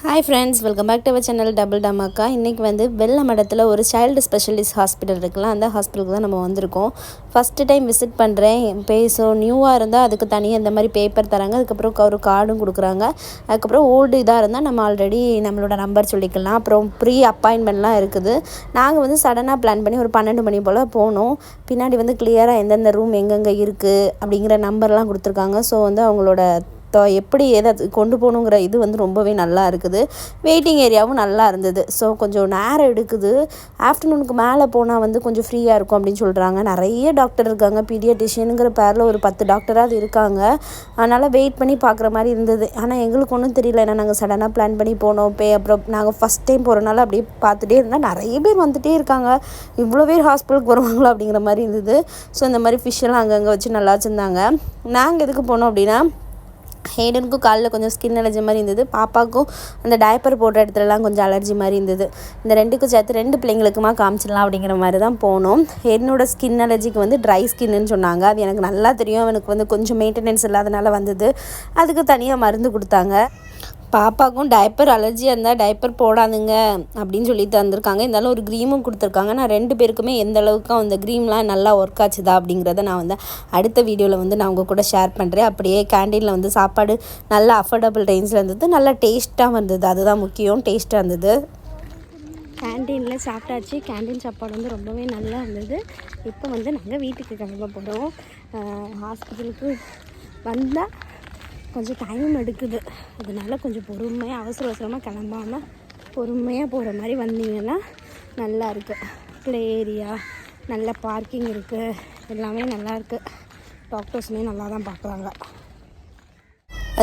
Hi friends welcome back to our channel double dhamaka இன்றைக்கி வந்து வெள்ளமடத்தில் ஒரு சைல்டு ஸ்பெஷலிஸ்ட் ஹாஸ்பிட்டல் இருக்குல்ல அந்த ஹாஸ்பிட்டலுக்கு தான் நம்ம வந்திருக்கோம். ஃபஸ்ட்டு டைம் விசிட் பண்ணுறேன் பேசோ நியூவாக இருந்தால் அதுக்கு தனியாக இந்த மாதிரி பேப்பர் தராங்க. அதுக்கப்புறம் ஒரு கார்டும் கொடுக்குறாங்க. அதுக்கப்புறம் ஓல்டு இதாக இருந்தால் நம்ம ஆல்ரெடி நம்மளோட நம்பர் சொல்லிக்கலாம். அப்புறம் ப்ரீ அப்பாயின்மெண்ட்லாம் இருக்குது. நாங்கள் வந்து சடனாக பிளான் பண்ணி ஒரு பன்னெண்டு மணி போல் போனோம். பின்னாடி வந்து கிளியராக எந்தெந்த ரூம் எங்கெங்கே இருக்குது அப்படிங்கிற நம்பர்லாம் கொடுத்துருக்காங்க. ஸோ வந்து அவங்களோட எப்படி எதை கொண்டு போகணுங்கிற இது வந்து ரொம்பவே நல்லா இருக்குது. வெயிட்டிங் ஏரியாவும் நல்லா இருந்தது. ஸோ கொஞ்சம் நேரம் எடுக்குது. ஆஃப்டர்நூனுக்கு மேலே போனால் வந்து கொஞ்சம் ஃப்ரீயாக இருக்கும் அப்படின்னு சொல்கிறாங்க நிறைய டாக்டர் இருக்காங்க. பீடியாட்டிஷியனுங்கிற பேரில் ஒரு பத்து டாக்டராக இருக்காங்க. அதனால் வெயிட் பண்ணி பார்க்குற மாதிரி இருந்தது. ஆனால் எங்களுக்கு ஒன்றும் தெரியல. ஏன்னா நாங்கள் சடனாக பிளான் பண்ணி போனோம். பே அப்புறம் நாங்கள் ஃபஸ்ட் டைம் போகிறனால அப்படியே பார்த்துட்டே இருந்தால் நிறைய பேர் வந்துகிட்டே இருக்காங்க. இவ்வளோ பேர் ஹாஸ்பிட்டலுக்கு வருவாங்களோ அப்படிங்கிற மாதிரி இருந்தது. ஸோ இந்த மாதிரி ஃபிஷ்ஷெல்லாம் அங்கங்கே வச்சு நல்லா வச்சுருந்தாங்க. நாங்கள் எதுக்கு போனோம் அப்படின்னா ஹேடனுக்கும் காலில் கொஞ்சம் ஸ்கின் அலர்ஜி மாதிரி இருந்தது. பாப்பாவுக்கும் அந்த டயப்பர் போடுற இடத்துலலாம் கொஞ்சம் அலர்ஜி மாதிரி இருந்தது. இந்த ரெண்டுக்கும் சேர்த்து ரெண்டு பிள்ளைங்களுக்குமா காமிச்சிடலாம் அப்படிங்கிற மாதிரி தான் போனோம் என்னோடய ஸ்கின் அலர்ஜிக்கு வந்து ட்ரை ஸ்கின்னு சொன்னாங்க. அது எனக்கு நல்லா தெரியும். எனக்கு வந்து கொஞ்சம் மெயின்டெனன்ஸ் இல்லாதனால வந்தது. அதுக்கு தனியாக மருந்து கொடுத்தாங்க. பாப்பாவுக்கும் டைப்பர் அலர்ஜியாக இருந்தால் டைப்பர் போடாதுங்க அப்படின்னு சொல்லி தந்திருக்காங்க. இருந்தாலும் ஒரு க்ரீமும் கொடுத்துருக்காங்க. நான் ரெண்டு பேருக்குமே எந்த அளவுக்கு அந்த க்ரீம்லாம் நல்லா ஒர்க் ஆச்சுதா அப்படிங்கிறத நான் வந்து அடுத்த வீடியோவில் வந்து நான் உங்கள் கூட ஷேர் பண்ணுறேன் அப்படியே கேண்டீனில் வந்து சாப்பாடு நல்லா அஃபோர்டபுள் ரேஞ்சில் இருந்தது. நல்லா டேஸ்ட்டாக வந்தது. அதுதான் முக்கியம். டேஸ்ட்டாக இருந்தது. கேன்டீனில் சாப்பிட்டாச்சு. கேன்டீன் சாப்பாடு வந்து ரொம்பவே நல்லா இருந்தது. இப்போ வந்து நாங்கள் வீட்டுக்கு கிளம்ப போகிறோம் ஹாஸ்பிட்டலுக்கு வந்தால் கொஞ்சம் டைம் எடுக்குது. அதனால் கொஞ்சம் பொறுமையாக அவசர அவசரமாக கிளம்பாமல் பொறுமையாக போகிற மாதிரி வந்தீங்கன்னா நல்லா இருக்குது ப்ளே ஏரியா நல்ல பார்க்கிங் இருக்குது எல்லாமே நல்லா இருக்குது டாக்டர்ஸுமே நல்லா தான் பார்க்குறாங்க.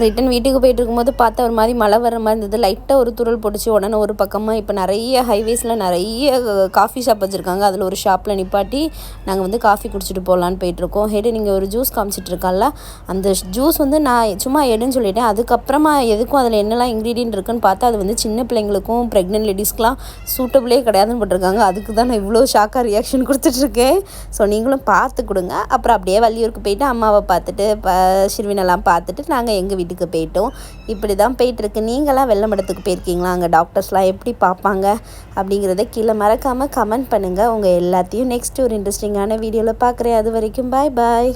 ரிட்டன் வீட்டுக்கு போயிட்டு இருக்கும்போது பார்த்தா ஒரு மாதிரி மழை வர மாதிரி இருந்தது. லைட்டாக ஒரு துருள் போட்டுச்சு. உடனே ஒரு பக்கமாக இப்போ நிறைய ஹைவேஸில் நிறைய காஃபி ஷாப் வச்சுருக்காங்க. அதில் ஒரு ஷாப்பில் நிப்பாட்டி நாங்கள் வந்து காஃபி குடிச்சிட்டு போகலான்னு போயிட்டுருக்கோம். ஹெடு நீங்கள் ஒரு ஜூஸ் காமிச்சிட்ருக்கால அந்த ஜூஸ் வந்து நான் சும்மா எடுன்னு சொல்லிட்டேன். அதுக்கப்புறமா எதுக்கும் அதில் என்னெல்லாம் இன்க்ரீடியன்ட் இருக்குன்னு பார்த்தா அது வந்து சின்ன பிள்ளைங்களுக்கும் ப்ரெக்னென்ட் லேடிஸ்க்கெலாம் சூட்டபிளே கிடையாதுன்னு போட்டிருக்காங்க. அதுக்கு தான் நான் இவ்வளோ ஷாக்காக ரியாக்ஷன் கொடுத்துட்ருக்கேன் ஸோ நீங்களும் பார்த்து கொடுங்க. அப்புறம் அப்படியே வள்ளியூருக்கு போயிட்டு அம்மாவை பார்த்துட்டு ப சிறுவினெல்லாம் பார்த்துட்டு நாங்கள் எங்கள் வீட்டுக்கு போயிட்டோம். இப்படி தான் போயிட்டுருக்கு. நீங்களாம் வெள்ளமடத்துக்கு போயிருக்கீங்களா? அங்கே டாக்டர்ஸ்லாம் எப்படி பார்ப்பாங்க? அப்படிங்கிறத கீழே மறக்காமல் கமெண்ட் பண்ணுங்கள் உங்கள் எல்லாத்தையும் நெக்ஸ்ட் ஒரு இன்ட்ரெஸ்டிங்கான வீடியோவில் பார்க்குறேன். அது வரைக்கும் பாய் பாய்